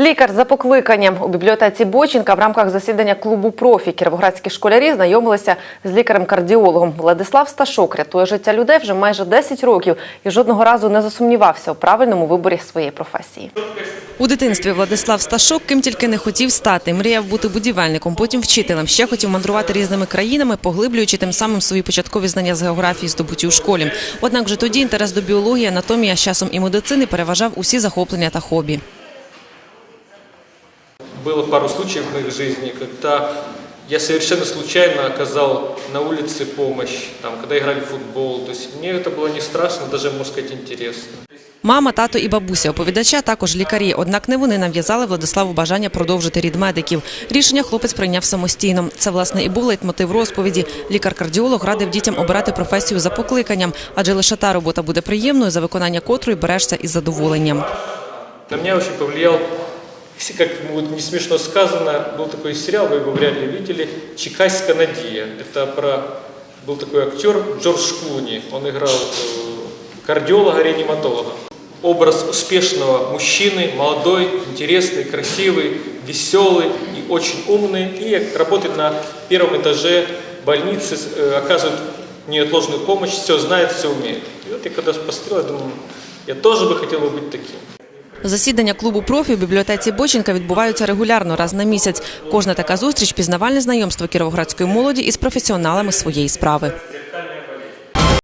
Лікар за покликанням у бібліотеці Боченка в рамках засідання клубу профі кіровоградські школярі знайомилися з лікарем-кардіологом. Владислав Сташок рятує життя людей вже майже 10 років і жодного разу не засумнівався у правильному виборі своєї професії. У дитинстві Владислав Сташок ким тільки не хотів стати. Мріяв бути будівельником, потім вчителем. Ще хотів мандрувати різними країнами, поглиблюючи тим самим свої початкові знання з географії, здобуті у школі. Однак вже тоді інтерес до біології, анатомії, а з часом і медицини переважав усі захоплення та хобі Было пару случаев в моей жизни, когда я совершенно случайно оказал на улице помощь, там, когда играли в футбол. То есть мне это было не страшно, даже, можно сказать, интересно. Мама, тато і бабуся оповідача також лікарі. Однак не вони нав'язали Владиславу бажання продовжити рід медиків. Рішення хлопець прийняв самостійно. Це власне і був лейтмотив розповіді. Лікар-кардіолог радив дітям обирати професію за покликанням, адже лише та робота буде приємною, за виконання котрої берешся із задоволеннем. На меня очень повлиял, если как ну, вот не смешно сказано, был такой сериал, вы его вряд ли видели, «Чикась Канадия». Это про... Был такой актер Джордж Клуни, он играл э, кардиолога-реаниматолога. Образ успешного мужчины, молодой, интересный, красивый, веселый и очень умный, и работает на первом этаже больницы, э, оказывает неотложную помощь, все знает, все умеет. И вот я когда посмотрел, я думаю, я тоже бы хотел бы быть таким. Засідання клубу профі в бібліотеці Боченка відбуваються регулярно раз на місяць. Кожна така зустріч пізнавальне знайомство кіровоградської молоді із професіоналами своєї справи.